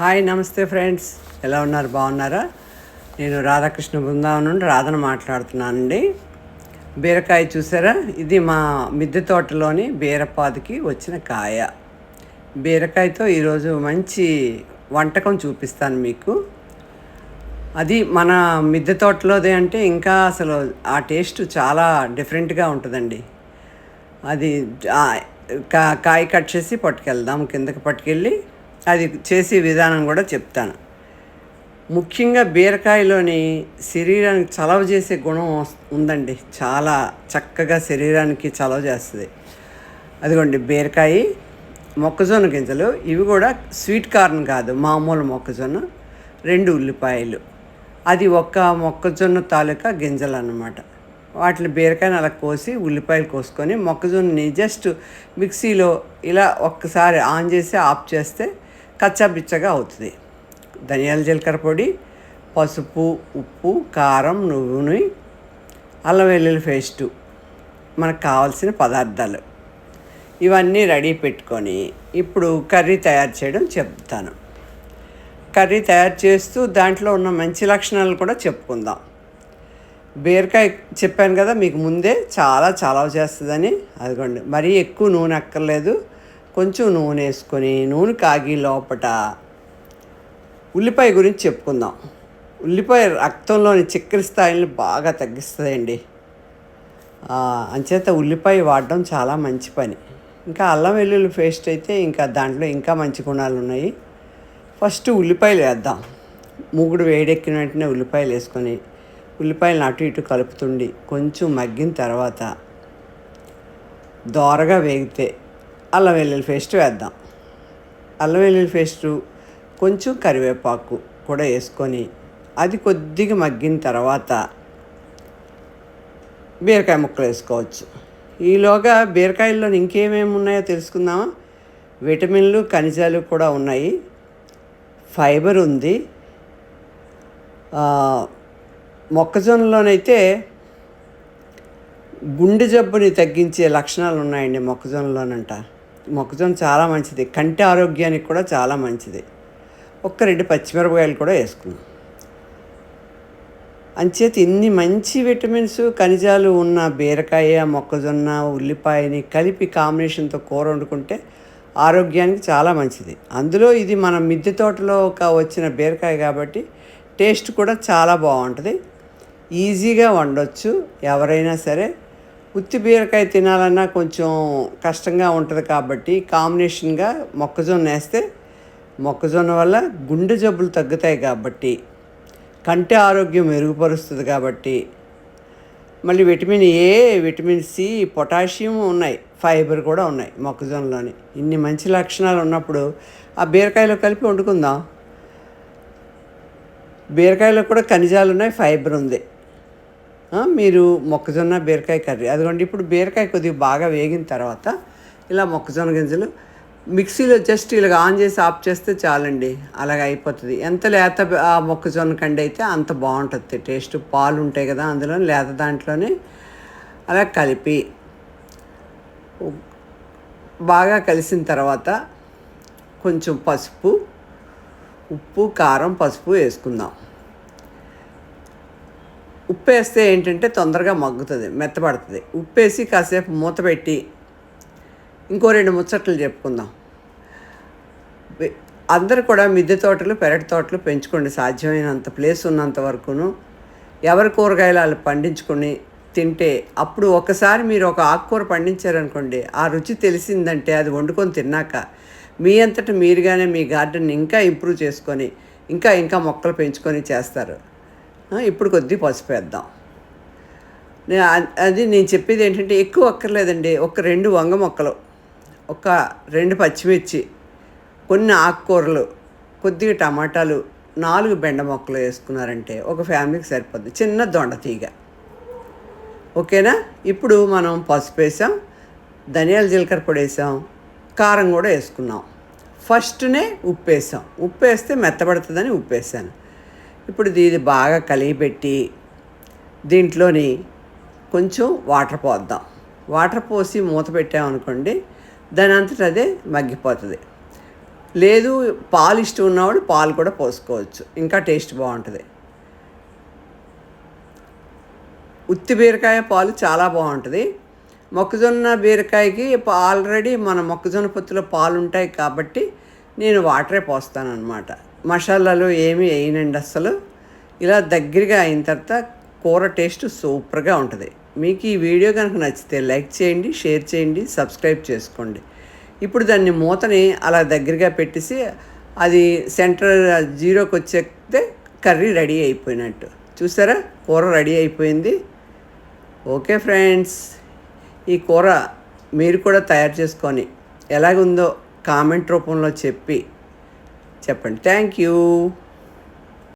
Hi నమస్తే friends. ఎలా ఉన్నారు? బాగున్నారా? నేను రాధాకృష్ణ బృందావనం నుండి రాధన మాట్లాడుతున్నానండి. బీరకాయ చూసారా? ఇది మా మిద్దె తోటలోని బీరపాదికి వచ్చిన కాయ. బీరకాయతో ఈరోజు మంచి వంటకం చూపిస్తాను మీకు. అది మన మిద్దె తోటలోదే అంటే ఇంకా అసలు ఆ టేస్ట్ చాలా డిఫరెంట్గా ఉంటుందండి. అది కా- కాయ కట్ చేసి పట్టుకెళ్దాం. కిందకి పట్టుకెళ్ళి అది చేసే విధానం కూడా చెప్తాను. ముఖ్యంగా బీరకాయలోని శరీరానికి చలవ చేసే గుణం ఉందండి. చాలా చక్కగా శరీరానికి చలవ చేస్తుంది. అదిగోండి బీరకాయ మొక్కజొన్న గింజలు. ఇవి కూడా స్వీట్ కార్న్ కాదు మామూలు మొక్కజొన్న. రెండు ఉల్లిపాయలు. అది ఒక్క మొక్కజొన్న తాలూకా గింజలు అన్నమాట వాటిని బీరకాయని అలా కోసి ఉల్లిపాయలు కోసుకొని మొక్కజొన్నని జస్ట్ మిక్సీలో ఇలా ఒక్కసారి ఆన్ చేసి ఆఫ్ చేస్తే కచ్చబిచ్చగా అవుతుంది. ధనియాల జీలకర్ర పొడి పసుపు ఉప్పు కారం నూనె అల్లం వెల్లుల్లి పేస్టు మనకు కావాల్సిన పదార్థాలు. ఇవన్నీ రెడీ పెట్టుకొని ఇప్పుడు కర్రీ తయారు చేయడం చెప్తాను. కర్రీ తయారు చేస్తూ దాంట్లో ఉన్న మంచి లక్షణాలు కూడా చెప్పుకుందాం. బీరకాయ చెప్పాను కదా మీకు ముందే చాలా చలవ చేస్తుందని. అదిగోండి మరీ ఎక్కువ నూనె అక్కర్లేదు. కొంచెం నూనె వేసుకొని నూనె కాగి లోపట ఉల్లిపాయ గురించి చెప్పుకుందాం. ఉల్లిపాయ రక్తంలోని చక్కెర స్థాయిని బాగా తగ్గిస్తుందండి. అంచేత ఉల్లిపాయ వాడడం చాలా మంచి పని. ఇంకా అల్లం వెల్లుల్లి పేస్ట్ అయితే ఇంకా దాంట్లో ఇంకా మంచి గుణాలు ఉన్నాయి. ఫస్ట్ ఉల్లిపాయలు వేద్దాం. మూగుడు వేడెక్కిన వెంటనే ఉల్లిపాయలు వేసుకొని ఉల్లిపాయలను అటు ఇటు కలుపుతుండి కొంచెం మగ్గిన తర్వాత దోరగా వేగితే అల్లం వెల్లుల్లి పేస్ట్ వేద్దాం. అల్లం వెల్లుల్లి పేస్టు కొంచెం కరివేపాకు కూడా వేసుకొని అది కొద్దిగా మగ్గిన తర్వాత బీరకాయ ముక్కలు వేసుకోవచ్చు. ఈలోగా బీరకాయల్లో ఇంకేమేమి ఉన్నాయో తెలుసుకుందామా? విటమిన్లు ఖనిజాలు కూడా ఉన్నాయి. ఫైబర్ ఉంది. మొక్కజొన్నలోనైతే గుండె జబ్బుని తగ్గించే లక్షణాలు ఉన్నాయండి మొక్కజొన్నలోనంట. మొక్కజొన్న చాలా మంచిది. కంటి ఆరోగ్యానికి కూడా చాలా మంచిది. ఒక్క రెండు పచ్చిమిరపకాయలు కూడా వేసుకున్నాం అంచేత ఇన్ని మంచి విటమిన్స్ ఖనిజాలు ఉన్న బీరకాయ మొక్కజొన్న ఉల్లిపాయని కలిపి కాంబినేషన్తో కూర వండుకుంటే ఆరోగ్యానికి చాలా మంచిది. అందులో ఇది మన మిద్దె తోటలో ఒక వచ్చిన బీరకాయ కాబట్టి టేస్ట్ కూడా చాలా బాగుంటుంది. ఈజీగా వండొచ్చు. ఎవరైనా సరే ఉత్తి బీరకాయ తినాలన్నా కొంచెం కష్టంగా ఉంటుంది కాబట్టి కాంబినేషన్గా మొక్కజొన్న వేస్తే మొక్కజొన్న వల్ల గుండె జబ్బులు తగ్గుతాయి కాబట్టి కంటి ఆరోగ్యం మెరుగుపరుస్తుంది కాబట్టి మళ్ళీ vitamin A vitamin C potassium ఉన్నాయి ఫైబర్ కూడా ఉన్నాయి మొక్కజొన్నలోని. ఇన్ని మంచి లక్షణాలు ఉన్నప్పుడు ఆ బీరకాయలో కలిపి వండుకుందాం. బీరకాయలో కూడా ఖనిజాలు ఉన్నాయి ఫైబర్ ఉంది. మీరు మొక్కజొన్న బీరకాయ కర్రీ. అదిగోండి ఇప్పుడు బీరకాయ కొద్దిగా బాగా వేగిన తర్వాత ఇలా మొక్కజొన్న గింజలు మిక్సీలో జస్ట్ ఇలాగ ఆన్ చేసి ఆఫ్ చేస్తే చాలండి అలాగ అయిపోతుంది. ఎంత లేత ఆ మొక్కజొన్న కండి అయితే అంత బాగుంటుంది. టేస్ట్ పాలు ఉంటాయి కదా అందులో లేత దాంట్లోనే అలా కలిపి బాగా కలిసిన తర్వాత కొంచెం పసుపు ఉప్పు కారం పసుపు వేసుకుందాం. ఉప్పు వేస్తే ఏంటంటే తొందరగా మగ్గుతుంది మెత్తబడుతుంది. ఉప్పు వేసి కాసేపు మూత పెట్టి ఇంకో రెండు ముచ్చట్లు చెప్పుకుందాం. అందరూ కూడా మిద్దె తోటలు పెరటి తోటలు పెంచుకోండి. సాధ్యమైనంత ప్లేస్ ఉన్నంత వరకును ఎవరి కూరగాయలు వాళ్ళు పండించుకొని తింటే అప్పుడు ఒకసారి మీరు ఒక ఆకుకూర పండించారనుకోండి ఆ రుచి తెలిసిందంటే అది వండుకొని తిన్నాక మీ అంతట మీరుగానే మీ గార్డెన్ ఇంకా ఇంప్రూవ్ చేసుకొని ఇంకా ఇంకా మొక్కలు పెంచుకొని చేస్తారు. ఇప్పుడు కొద్ది పసుపు వేద్దాం అది నేను చెప్పేది ఏంటంటే ఎక్కువ అక్కర్లేదండి. ఒక రెండు వంగ మొక్కలు ఒక రెండు పచ్చిమిర్చి కొన్ని ఆకుకూరలు కొద్దిగా టమాటాలు నాలుగు బెండ మొక్కలు వేసుకున్నారంటే ఒక ఫ్యామిలీకి సరిపోద్ది. చిన్న దొండ తీగ. ఓకేనా? ఇప్పుడు మనం పసుపు వేసాం ధనియాల జీలకర్ర పొడి వేసాం కారం కూడా వేసుకున్నాం. ఫస్ట్నే ఉప్పు వేసాం ఉప్పు వేస్తే మెత్తబడుతుందని ఉప్పు వేసాను ఇప్పుడు ఇది బాగా కలిగిపెట్టి దీంట్లోని కొంచెం వాటర్ పోద్దాం. వాటర్ పోసి మూత పెట్టామనుకోండి దాని అంతట అదే మగ్గిపోతుంది. లేదు పాలు ఇష్టం ఉన్నవాడు పాలు కూడా పోసుకోవచ్చు. ఇంకా టేస్ట్ బాగుంటుంది. ఉత్తి బీరకాయ పాలు చాలా బాగుంటుంది. మొక్కజొన్న బీరకాయకి ఆల్రెడీ మన మొక్కజొన్న పొత్తులో పాలు ఉంటాయి కాబట్టి నేను వాటరే పోస్తాను అనమాట మసాలాలు ఏమి వేయనండి అస్సలు. ఇలా దగ్గరగా అయిన తర్వాత కూర టేస్ట్ సూపర్గా ఉంటుంది. మీకు ఈ వీడియో కనుక నచ్చితే లైక్ చేయండి షేర్ చేయండి సబ్స్క్రైబ్ చేసుకోండి. ఇప్పుడు దాన్ని మూతని అలా దగ్గరగా పెట్టేసి అది సెంటర్ జీరోకి వచ్చేస్తే కర్రీ రెడీ అయిపోయినట్టు. చూసారా? కూర రెడీ అయిపోయింది. ఓకే ఫ్రెండ్స్ ఈ కూర మీరు కూడా తయారు చేసుకొని ఎలాగుందో కామెంట్ రూపంలో చెప్పి చెప్పండి. Thank you